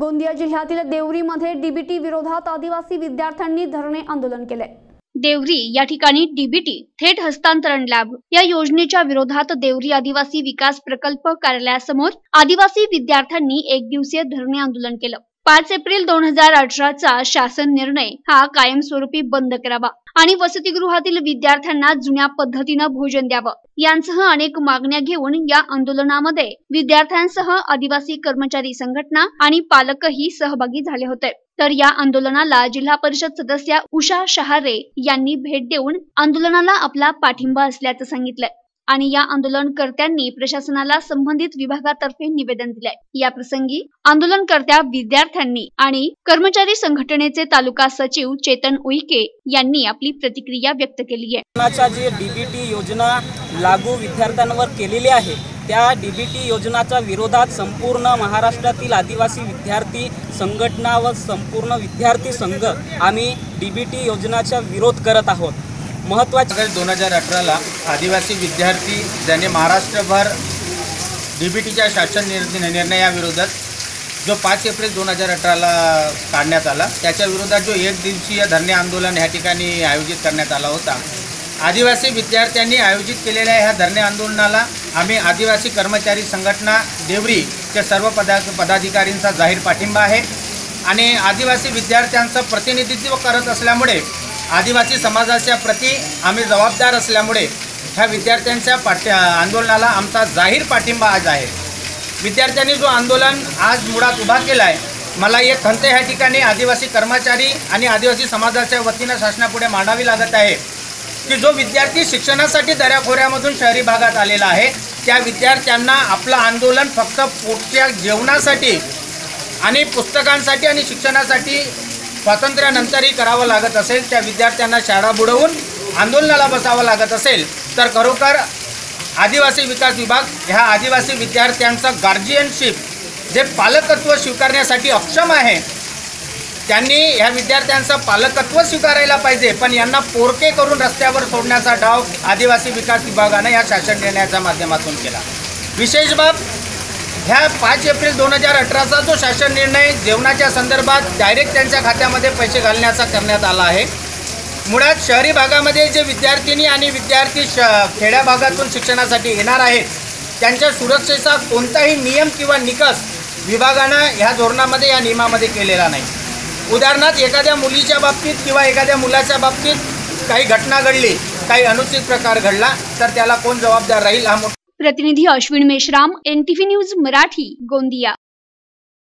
गोंदिया जिल्ह्यातील देवरीमध्ये डीबीटी विरोधात आदिवासी विद्यार्थ्यांनी धरणे आंदोलन केले. देवरी या ठिकाणी डीबीटी थेट हस्तांतरण लॅब या योजनेच्या विरोधात देवरी आदिवासी विकास प्रकल्प कार्यालयासमोर आदिवासी विद्यार्थ्यांनी एक दिवसीय धरणे आंदोलन केलं. पाच एप्रिल दोन हजार अठराचा शासन निर्णय हा कायमस्वरूपी बंद करावा आणि वसतिगृहातील विद्यार्थ्यांना जुन्या पद्धतीनं भोजन द्यावं. यांसह अनेक मागण्या घेऊन या आंदोलनामध्ये विद्यार्थ्यांसह आदिवासी कर्मचारी संघटना आणि पालकही सहभागी झाले होते. तर या आंदोलनाला जिल्हा परिषद सदस्या उषा शहारे यांनी भेट देऊन आंदोलनाला आपला पाठिंबा असल्याचं सांगितलंय. आणि या आंदोलनकर्त्यांनी प्रशासनाला संबंधित विभागातर्फे निवेदन दिले या प्रसंगी आंदोलनकर्त्या विद्यार्थ्यांनी आणि कर्मचारी संघटनेचे तालुका सचिव चेतन उईके यांनी आपली प्रतिक्रिया व्यक्त केली आहे. जे जी डीबीटी योजना लागू विद्यार्थ्यांवर केलेली आहे त्या डीबीटी योजनाच्या विरोधात संपूर्ण महाराष्ट्रातील आदिवासी विद्यार्थी संघटना व संपूर्ण विद्यार्थी संघ आम्ही डीबीटी योजनाचा विरोध करत आहोत. महत्त्वाचे ऑगस्ट दोन हजार अठराला आदिवासी विद्यार्थी ज्याने महाराष्ट्रभर डी बी टीच्या शासन निर् निर्णयाविरोधात जो पाच एप्रिल दोन हजार अठराला काढण्यात आला त्याच्या विरोधात जो एक दिवसीय धरणे आंदोलन ह्या ठिकाणी आयोजित करण्यात आला होता. आदिवासी विद्यार्थ्यांनी आयोजित केलेल्या ह्या धरणे आंदोलनाला आम्ही आदिवासी कर्मचारी संघटना देवरीच्या सर्व पदा पदाधिकारींचा जाहीर पाठिंबा आहे. आणि आदिवासी विद्यार्थ्यांचं प्रतिनिधित्व करत असल्यामुळे आदिवासी समाजाच्या प्रती आम्ही जबाबदार असल्यामुळे ह्या विद्यार्थ्यांच्या पाठ्य आंदोलनाला आमचा जाहीर पाठिंबा आज आहे. विद्यार्थ्यांनी जो आंदोलन आज मुळात उभा केला आहे मला एक खंत ह्या ठिकाणी आदिवासी कर्मचारी आणि आदिवासी समाजाच्या वतीनं शासनापुढे मांडावी लागत आहे की जो विद्यार्थी शिक्षणासाठी दऱ्याखोऱ्यामधून शहरी भागात आलेला आहे त्या विद्यार्थ्यांना आपलं आंदोलन फक्त पोटच्या जेवणासाठी आणि पुस्तकांसाठी आणि शिक्षणासाठी स्वातंत्र्यानंतरही करावं लागत असेल त्या विद्यार्थ्यांना शाळा बुडवून आंदोलनाला बसावं लागत असेल तर खरोखर आदिवासी विकास विभाग ह्या आदिवासी विद्यार्थ्यांचं गार्जियनशिप जे पालकत्व स्वीकारण्यासाठी अक्षम आहे त्यांनी ह्या विद्यार्थ्यांचं पालकत्व स्वीकारायला पाहिजे पण यांना पोरके करून रस्त्यावर सोडण्याचा डाव आदिवासी विकास विभागानं या शासन निर्णयाच्या माध्यमातून केला. विशेष बाब ह्या पाच एप्रिल दोन हजार अठराचा जो शासन निर्णय जेवणाच्या संदर्भात डायरेक्ट त्यांच्या खात्यामध्ये पैसे घालण्याचा करण्यात आला आहे. मुळात शहरी भागामध्ये जे विद्यार्थिनी आणि विद्यार्थी श खेड्या भागातून शिक्षणासाठी येणार आहेत त्यांच्या सुरक्षेचा कोणताही नियम किंवा निकष विभागानं ह्या धोरणामध्ये या नियमामध्ये केलेला नाही. उदाहरणार्थ एखाद्या मुलीच्या बाबतीत किंवा एखाद्या मुलाच्या बाबतीत काही घटना घडली काही अनुचित प्रकार घडला तर त्याला कोण जबाबदार राहील हा मोठा प्रतिनिधी अश्विन मेश्राम एनटीव्ही न्यूज मराठी गोंदिया.